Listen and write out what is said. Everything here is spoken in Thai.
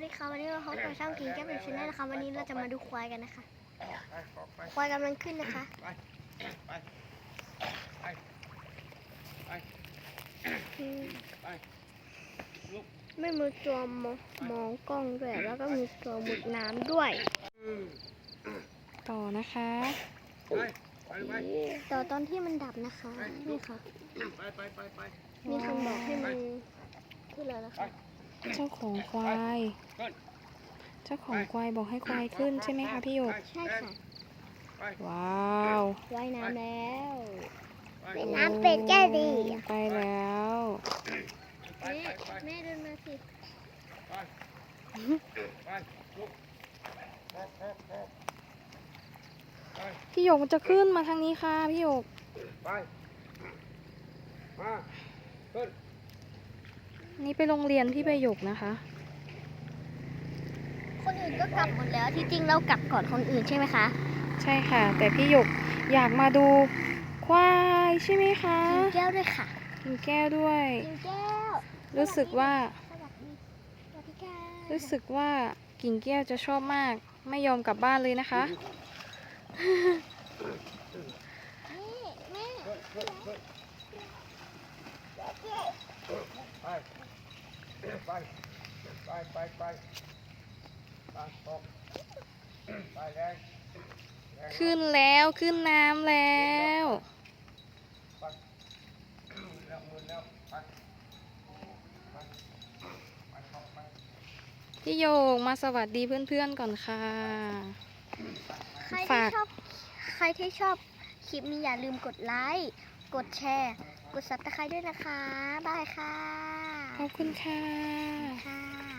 วัสดีค่ะวันนี้เราพบกับช่องกินแก้มเป็นชแนลนะคะวันนี้เราจะมาดูควายกันนะคะไปออกไปควายกำลังขึ้นนะคะไปไปไปไปอืมไปลุกไม่มีตัวมองมองกล้องด้วยแล้วก็มีตัวมุดน้ำด้วยอืมต่อนะคะไปไปไปต่อตอนที่มันดับนะคะนี่ค่ะไปไปไปไปมีคนบอกให้มันขึ้นแล้วนะคะ เจ้าของควายขึ้นเจ้าของควายบอกให้ควายขึ้นใช่ไหมคะพี่หยก ใช่ค่ะไปว้าวว่ายน้ำแล้วไปเป็นน้ำเป็ดแก้ดีโอ้ไปแล้วไปแม่ไปไปแม่เดินมาสิไปไปลุกออกออกออกไปพี่หยกมันจะขึ้นมาทางนี้ค่ะพี่หยก ไป มา ขึ้น นี่ไปโรงเรียนพี่ใบหยกนะคะ คนอื่นก็กลับหมดแล้วที่จริงเรากลับก่อนคนอื่นใช่ไหมคะใช่ค่ะ แต่พี่หยกอยากมาดูควายใช่ไหมคะ กินแก้วด้วยค่ะกินแก้วด้วย กินแก้วรู้สึกว่า สวัสดีสวัสดีค่ะรู้สึกว่ากิ่งแก้วจะชอบมาก ไม่ยอมกลับบ้านเลยนะคะ นี่แม่ขึ้นขึ้นขึ้น ไปไปไปไปไปไปออกไปแรงแรงขึ้นแล้วขึ้นน้ำแล้ว ไปแล้วมือแล้วไปไปไปเข้าไปพี่โยกมาสวัสดีเพื่อนๆก่อนค่ะ ใครที่กชอบ ใครที่ชอบคลิปนี้อย่าลืมกดไลค์ กดแชร์ กดซับสไครต์ด้วยนะคะ บายค่ะ ขอบคุณค่ะค่ะ